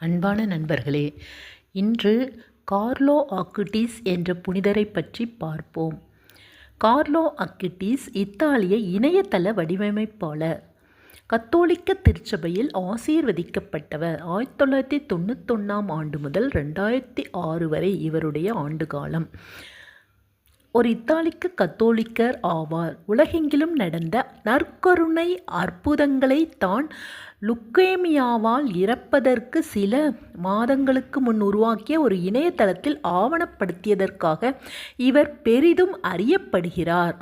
அன்பான நண்பர்களே இன்று கார்லோ அக்குட்டிஸ் என்ற புனிதரை பற்றி பார்ப்போம். கார்லோ அக்கிட்டிஸ் இத்தாலிய இணையதள வடிவமைப்பாளர். கத்தோலிக்க திருச்சபையில் ஆசீர்வதிக்கப்பட்டவர். ஆயிரத்தி தொள்ளாயிரத்தி தொண்ணூத்தொன்னாம் ஆண்டு முதல் ரெண்டாயிரத்தி ஆறு வரை இவருடைய ஆண்டுகாலம். ஒரு இத்தாலிக்க கத்தோலிக்கர் ஆவார். உலகெங்கிலும் நடந்த நற்கருணை அற்புதங்களை தான் லுக்கேமியாவால் இறப்பதற்கு சில மாதங்களுக்கு முன் உருவாக்கிய ஒரு இணையதளத்தில் ஆவணப்படுத்தியதற்காக இவர் பெரிதும் அறியப்படுகிறார்.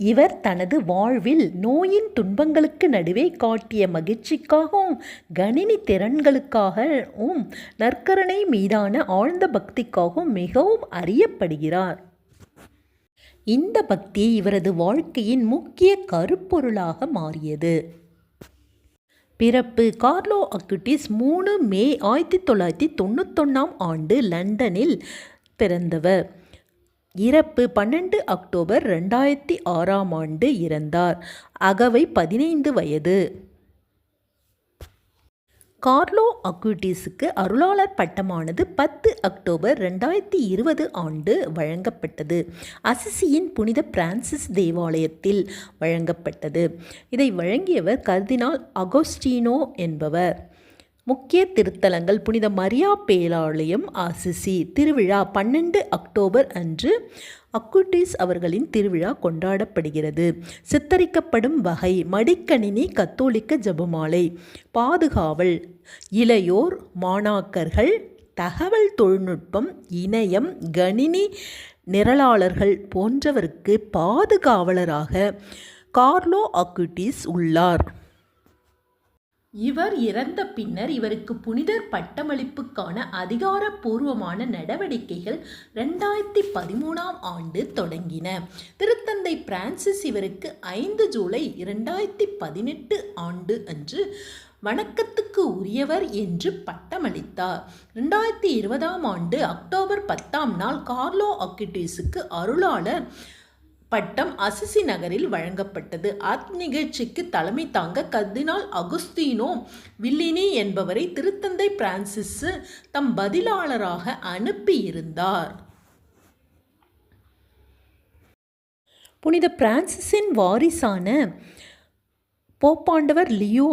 இவர் தனது வாழ்வில் நோயின் துன்பங்களுக்கு நடுவே காட்டிய மகிழ்ச்சிக்காகவும் கணினி திறன்களுக்காகவும் நற்கரணை மீதான ஆழ்ந்த பக்திக்காகவும் மிகவும் அறியப்படுகிறார். இந்த பக்தி இவரது வாழ்க்கையின் முக்கிய கருப்பொருளாக மாறியது. பிறப்பு கார்லோ அக்குட்டிஸ் மூணு மே ஆயிரத்தி தொள்ளாயிரத்தி தொண்ணூத்தொன்னாம் ஆண்டு லண்டனில் பிறந்தவர். இறப்பு பன்னெண்டு அக்டோபர் ரெண்டாயிரத்தி ஆறாம் ஆண்டு இறந்தார். அகவை பதினைந்து வயது. கார்லோ அக்யூட்டிஸுக்கு அருளாளர் பட்டமானது பத்து அக்டோபர் ரெண்டாயிரத்தி இருபது ஆண்டு வழங்கப்பட்டது. அசிசியின் புனித பிரான்சிஸ் தேவாலயத்தில் வழங்கப்பட்டது. இதை வழங்கியவர் கர்தினால் அகோஸ்டினோ என்பவர். முக்கிய திருத்தலங்கள் புனித மரியா பேராலயம் அசிசி திருவிழா பன்னெண்டு அக்டோபர் அன்று அக்குட்டிஸ் அவர்களின் திருவிழா கொண்டாடப்படுகிறது. சித்தரிக்கப்படும் வகை மடிக்கணினி கத்தோலிக்க ஜபமாலை பாதுகாவல் இளையோர் மாணாக்கர்கள் தகவல் தொழில்நுட்பம் இணையம் கணினி நிரலாளர்கள் போன்றவருக்கு பாதுகாவலராக கார்லோ அக்குட்டிஸ் உள்ளார். இவர் இறந்த பின்னர் இவருக்கு புனிதர் பட்டமளிப்புக்கான அதிகாரப்பூர்வமான நடவடிக்கைகள் ரெண்டாயிரத்தி பதிமூணாம் ஆண்டு தொடங்கின. திருத்தந்தை பிரான்சிஸ் இவருக்கு ஐந்து ஜூலை இரண்டாயிரத்தி பதினெட்டு ஆண்டு அன்று வணக்கத்துக்கு உரியவர் என்று பட்டமளித்தார். ரெண்டாயிரத்தி இருபதாம் ஆண்டு அக்டோபர் பத்தாம் நாள் கார்லோ அக்கிட்டிஸுக்கு அருளாளர் பட்டம் அசிசி நகரில் வழங்கப்பட்டது. அந்நிகழ்ச்சிக்கு தலைமை தாங்க கர்தினால் அகுஸ்தீனோ வில்லினி என்பவரை திருத்தந்தை பிரான்சிஸ் தம் பதிலாளராக அனுப்பியிருந்தார். புனித பிரான்சிஸின் வாரிசான போப்பாண்டவர் லியோ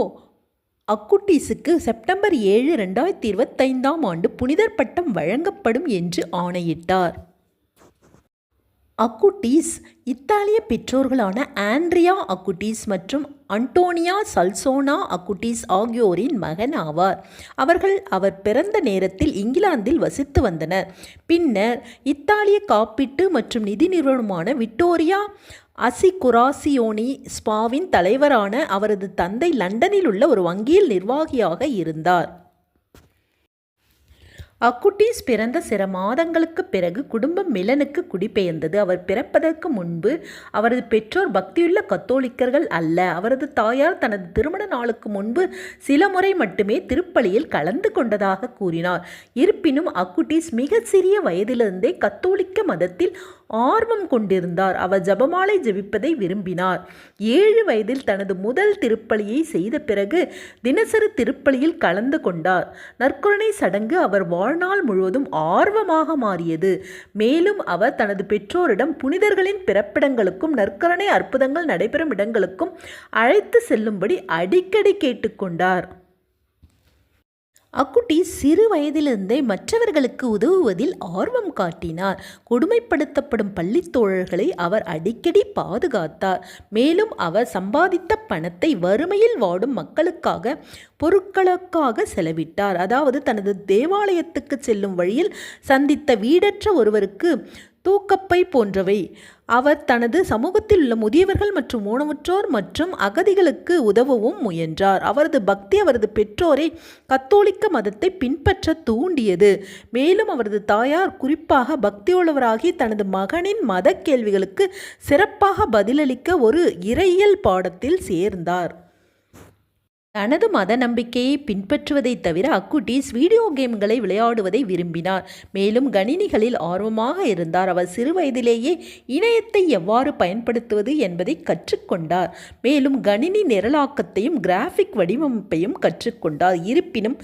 அக்குட்டீஸுக்கு செப்டம்பர் ஏழு ரெண்டாயிரத்தி இருபத்தைந்தாம் ஆண்டு புனிதர் பட்டம் வழங்கப்படும் என்று ஆணையிட்டார். அக்குட்டீஸ் இத்தாலிய பெற்றோர்களான ஆண்ட்ரியா அக்குட்டீஸ் மற்றும் அன்டோனியா சல்சோனா அக்குட்டீஸ் ஆகியோரின் மகன் ஆவார். அவர்கள் அவர் பிறந்த நேரத்தில் இங்கிலாந்தில் வசித்து வந்தனர். பின்னர் இத்தாலிய காப்பீட்டு மற்றும் நிதி நிறுவனமான விக்டோரியா அசிகுராசியோனி ஸ்பாவின் தலைவரான அவரது தந்தை லண்டனில் உள்ள ஒரு வங்கியில் நிர்வாகியாக இருந்தார். அக்குட்டீஸ் பிறந்த சில மாதங்களுக்கு பிறகு குடும்பம் மிலனுக்கு குடிபெயர்ந்தது. அவர் பிறப்பதற்கு முன்பு அவரது பெற்றோர் பக்தியுள்ள கத்தோலிக்கர்கள் அல்ல. அவரது தாயார் தனது திருமண நாளுக்கு முன்பு சில முறை மட்டுமே திருப்பலியில் கலந்து கொண்டதாக கூறினார். இருப்பினும் அக்குட்டீஸ் மிக சிறிய வயதிலிருந்தே கத்தோலிக்க மதத்தில் ஆர்வம் கொண்டிருந்தார். அவர் ஜபமாலை ஜெபிப்பதை விரும்பினார். ஏழு வயதில் தனது முதல் திருப்பலியை செய்த பிறகு தினசரி திருப்பலியில் கலந்து கொண்டார். நற்கருணை சடங்கு அவர் வாழ்நாள் முழுவதும் ஆர்வமாக மாறியது. மேலும் அவர் தனது பெற்றோரிடம் புனிதர்களின் பிறப்பிடங்களுக்கும் நற்கருணை அற்புதங்கள் நடைபெறும் இடங்களுக்கும் அழைத்து செல்லும்படி அடிக்கடி கேட்டுக்கொண்டார் அக்குட்டி சிறு வயதிலிருந்தே மற்றவர்களுக்கு உதவுவதில் ஆர்வம் காட்டினார். கொடுமைப்படுத்தப்படும் பள்ளி தோழர்களை அவர் அடிக்கடி பாதுகாத்தார். மேலும் அவர் சம்பாதித்த பணத்தை வறுமையில் வாடும் மக்களுக்காக பொருட்களுக்காக செலவிட்டார். அதாவது தனது தேவாலயத்துக்கு செல்லும் வழியில் சந்தித்த வீடற்ற ஒருவருக்கு தூக்கப்பை போன்றவை. அவர் தனது சமூகத்தில் உள்ள முதியவர்கள் மற்றும் ஊனமுற்றோர் மற்றும் அகதிகளுக்கு உதவவும் முயன்றார். அவரது பக்தி அவரது பெற்றோரை கத்தோலிக்க மதத்தை பின்பற்ற தூண்டியது. மேலும் அவரது தாயார் குறிப்பாக பக்தியுள்ளவராகி தனது மகனின் மத கேள்விகளுக்கு சிறப்பாக பதிலளிக்க ஒரு இறையியல் பாடத்தில் சேர்ந்தார். தனது மத நம்பிக்கையை பின்பற்றுவதை தவிர அக்குட்டீஸ் வீடியோ கேம்களை விளையாடுவதை விரும்பினார். மேலும் கணினிகளில் ஆர்வமாக இருந்தார். அவர் சிறுவயதிலேயே இணையத்தை எவ்வாறு பயன்படுத்துவது என்பதை கற்றுக்கொண்டார். மேலும் கணினி நிரலாக்கத்தையும் கிராஃபிக் வடிவமைப்பையும் கற்றுக்கொண்டார். இருப்பினும்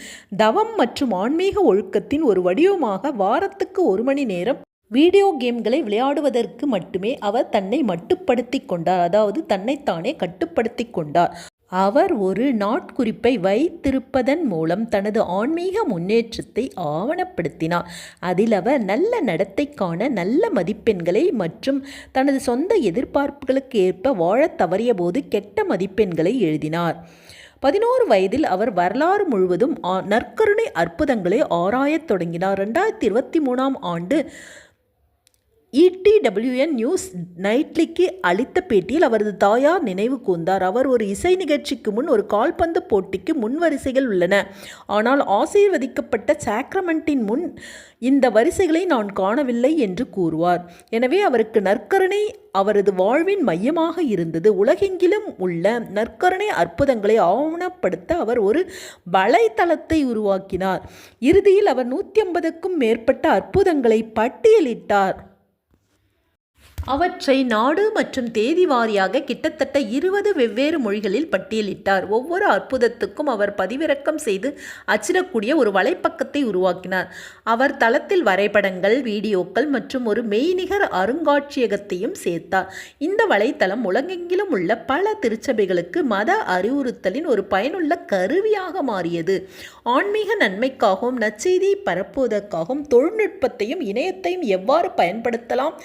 தவம் மற்றும் ஆன்மீக ஒழுக்கத்தின் ஒரு வடிவமாக வாரத்துக்கு ஒரு மணி நேரம் வீடியோ கேம்களை விளையாடுவதற்கு மட்டுமே அவர் தன்னை மட்டுப்படுத்தி கொண்டார். அதாவது தன்னைத்தானே கட்டுப்படுத்தி கொண்டார். அவர் ஒரு நாட்குறிப்பை வைத்திருப்பதன் மூலம் தனது ஆன்மீக முன்னேற்றத்தை ஆவணப்படுத்தினார். அதில் அவர் நல்ல நடத்தைக்கான நல்ல மதிப்பெண்களை மற்றும் தனது சொந்த எதிர்பார்ப்புகளுக்கு ஏற்ப வாழத் தவறிய போது கெட்ட மதிப்பெண்களை எழுதினார். பதினோரு வயதில் அவர் வரலாறு முழுவதும் நற்கருணை அற்புதங்களை ஆராயத் தொடங்கினார். ரெண்டாயிரத்தி இருபத்தி மூணாம் ஆண்டு இடிடபிள்யூஎன் நியூஸ் நைட்லிக்கு அளித்த பேட்டியில் அவரது தாயார் நினைவு கூர்ந்தார். அவர் ஒரு இசை நிகழ்ச்சிக்கு முன் ஒரு கால்பந்து போட்டிக்கு முன் வரிசைகள் உள்ளன. ஆனால் ஆசீர்வதிக்கப்பட்ட சாக்ரமெண்டின் முன் இந்த வரிசைகளை நான் காணவில்லை என்று கூறுவார். எனவே அவருக்கு நற்கருணை அவரது வாழ்வின் மையமாக இருந்தது. உலகெங்கிலும் உள்ள நற்கருணை அற்புதங்களை ஆவணப்படுத்த அவர் ஒரு வலைத்தளத்தை உருவாக்கினார். இறுதியில் அவர் நூற்றி ஐம்பதுக்கும் மேற்பட்ட அற்புதங்களை பட்டியலிட்டார். அவற்றை நாடு மற்றும் தேதி வாரியாக கிட்டத்தட்ட இருபது வெவ்வேறு மொழிகளில் பட்டியலிட்டார். ஒவ்வொரு அற்புதத்துக்கும் அவர் பதிவிறக்கம் செய்து அச்சிடக்கூடிய ஒரு வலைப்பக்கத்தை உருவாக்கினார். அவர் தளத்தில் வரைபடங்கள் வீடியோக்கள் மற்றும் ஒரு மெய்நிகர் அருங்காட்சியகத்தையும் சேர்த்தார். இந்த வலைத்தளம் உலகெங்கிலும் உள்ள பல திருச்சபைகளுக்கு மத அறிவுறுத்தலின் ஒரு பயனுள்ள கருவியாக மாறியது. ஆன்மீக நன்மைக்காகவும் நச்செய்தியை பரப்புவதற்காகவும் தொழில்நுட்பத்தையும் இணையத்தையும் எவ்வாறு பயன்படுத்தலாம்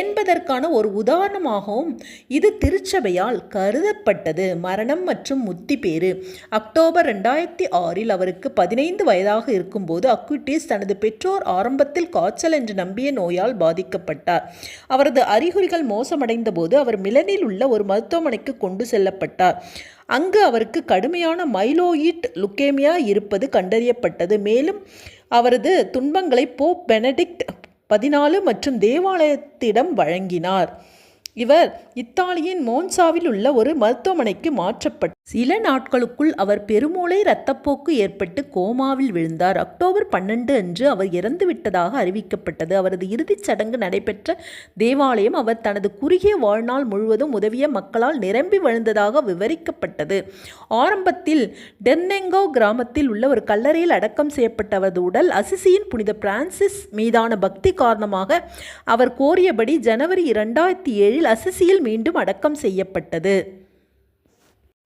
என்பதற்கு அதற்கான ஒரு உதாரணமாகவும் இது திருச்சபையால் கருதப்பட்டது. மரணம் மற்றும் முத்தி பேறு. அக்டோபர் ரெண்டாயிரத்தி ஆறில் அவருக்கு பதினைந்து வயதாக இருக்கும்போது அக்விட்டிஸ் தனது பெற்றோர் ஆரம்பத்தில் காய்ச்சல் என்று நம்பிய நோயால் பாதிக்கப்பட்டார். அவரது அறிகுறிகள் மோசமடைந்த போது அவர் மிலனில் உள்ள ஒரு மருத்துவமனைக்கு கொண்டு செல்லப்பட்டார். அங்கு அவருக்கு கடுமையான மைலோயிட் லுக்கேமியா இருப்பது கண்டறியப்பட்டது. மேலும் அவரது துன்பங்களை போப் பெனடிக்ட் பதினாலு மற்றும் தேவாலயத்திடம் வழங்கினார். இவர் இத்தாலியின் மோன்சாவில் உள்ள ஒரு மருத்துவமனைக்கு மாற்றப்பட்டு சில நாட்களுக்குள் அவர் பெருமூளை இரத்தப்போக்கு ஏற்பட்டு கோமாவில் விழுந்தார். அக்டோபர் பன்னெண்டு அன்று அவர் இறந்துவிட்டதாக அறிவிக்கப்பட்டது. அவரது இறுதிச் சடங்கு நடைபெற்ற தேவாலயம் அவர் தனது குறுகிய வாழ்நாள் முழுவதும் உதவிய மக்களால் நிரம்பி வழிந்ததாக விவரிக்கப்பட்டது. ஆரம்பத்தில் டென்னெங்கோ கிராமத்தில் உள்ள ஒரு கல்லறையில் அடக்கம் செய்யப்பட்ட அவரது உடல் அசிசியின் புனித பிரான்சிஸ் மீதான பக்தி காரணமாக அவர் கோரியபடி ஜனவரி இரண்டாயிரத்தி ஏழில் அசிசியில் மீண்டும் அடக்கம் செய்யப்பட்டது.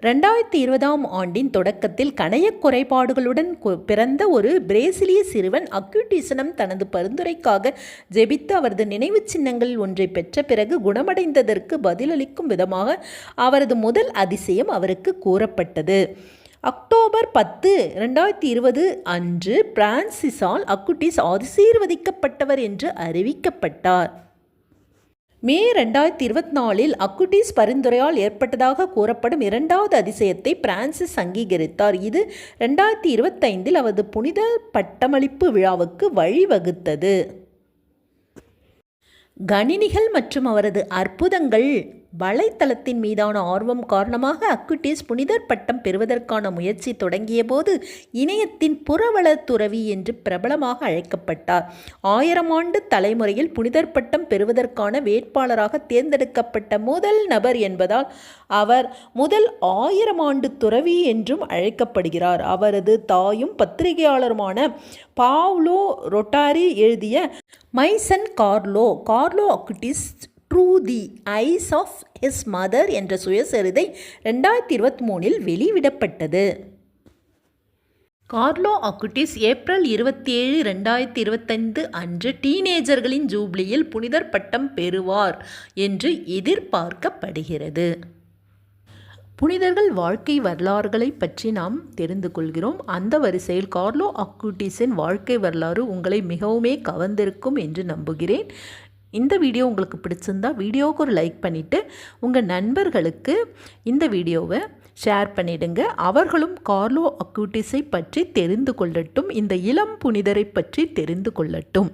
ரெண்டாயிரத்தி இருபதாம் ஆண்டின் தொடக்கத்தில் கணைய குறைபாடுகளுடன் பிறந்த ஒரு பிரேசிலிய சிறுவன் அக்யூட்டிசனம் தனது பரிந்துரைக்காக ஜெபித்து அவரது நினைவு சின்னங்களில் ஒன்றை பெற்ற பிறகு குணமடைந்ததற்கு பதிலளிக்கும் விதமாக அவரது முதல் அதிசயம் அவருக்கு கூறப்பட்டது. அக்டோபர் பத்து ரெண்டாயிரத்தி இருபது அன்று பிரான்சிஸால் அக்குட்டிஸ் ஆசீர்வதிக்கப்பட்டவர் என்று அறிவிக்கப்பட்டார். மே ரெண்டாயிரத்தி இருபத்தி நாலில் அக்குட்டிஸ் பரிந்துரையால் ஏற்பட்டதாக கூறப்படும் இரண்டாவது அதிசயத்தை பிரான்சிஸ் அங்கீகரித்தார். இது ரெண்டாயிரத்தி இருபத்தைந்தில் அவரது புனித பட்டமளிப்பு விழாவுக்கு வழிவகுத்தது. கணினிகள் மற்றும் அவரது அற்புதங்கள் வலைத்தளத்தின் மீதான ஆர்வம் காரணமாக அக்குட்டிஸ் புனிதர் பட்டம் பெறுவதற்கான முயற்சி தொடங்கிய போது இணையத்தின் புறவள துறவி என்று பிரபலமாக அழைக்கப்பட்டார். ஆயிரம் ஆண்டு தலைமுறையில் புனிதர் பட்டம் பெறுவதற்கான வேட்பாளராக தேர்ந்தெடுக்கப்பட்ட முதல் நபர் என்பதால் அவர் முதல் ஆயிரம் ஆண்டு துறவி என்றும் அழைக்கப்படுகிறார். அவரது தாயும் பத்திரிகையாளருமான பாவ்லோ ரொட்டாரி எழுதிய மைசன் Carlo Carlo Acutis through the eyes of his mother என்ற சுயசரிதை ரெண்டாயிரத்தி இருபத்தி மூணில் வெளிவிடப்பட்டது கார்லோ அக்குட்டிஸ் ஏப்ரல் இருபத்தி ஏழு ரெண்டாயிரத்தி இருபத்தைந்து அன்று டீனேஜர்களின் ஜூப்ளியில் புனிதர் பட்டம் பெறுவார் என்று எதிர்பார்க்கப்படுகிறது. புனிதர்கள் வாழ்க்கை வரலாறுகளை பற்றி நாம் தெரிந்து கொள்கிறோம். அந்த வரிசையில் கார்லோ அக்குட்டிஸின் வாழ்க்கை வரலாறு உங்களை மிகவுமே கவர்ந்திருக்கும் என்று நம்புகிறேன். இந்த வீடியோ உங்களுக்கு பிடிச்சிருந்தா வீடியோவுக்கு ஒரு லைக் பண்ணிவிட்டு உங்கள் நண்பர்களுக்கு இந்த வீடியோவை ஷேர் பண்ணிடுங்க. அவர்களும் கார்லோ அக்யூட்டிஸை பற்றி தெரிந்து கொள்ளட்டும். இந்த இளம் புனிதரை பற்றி தெரிந்து கொள்ளட்டும்.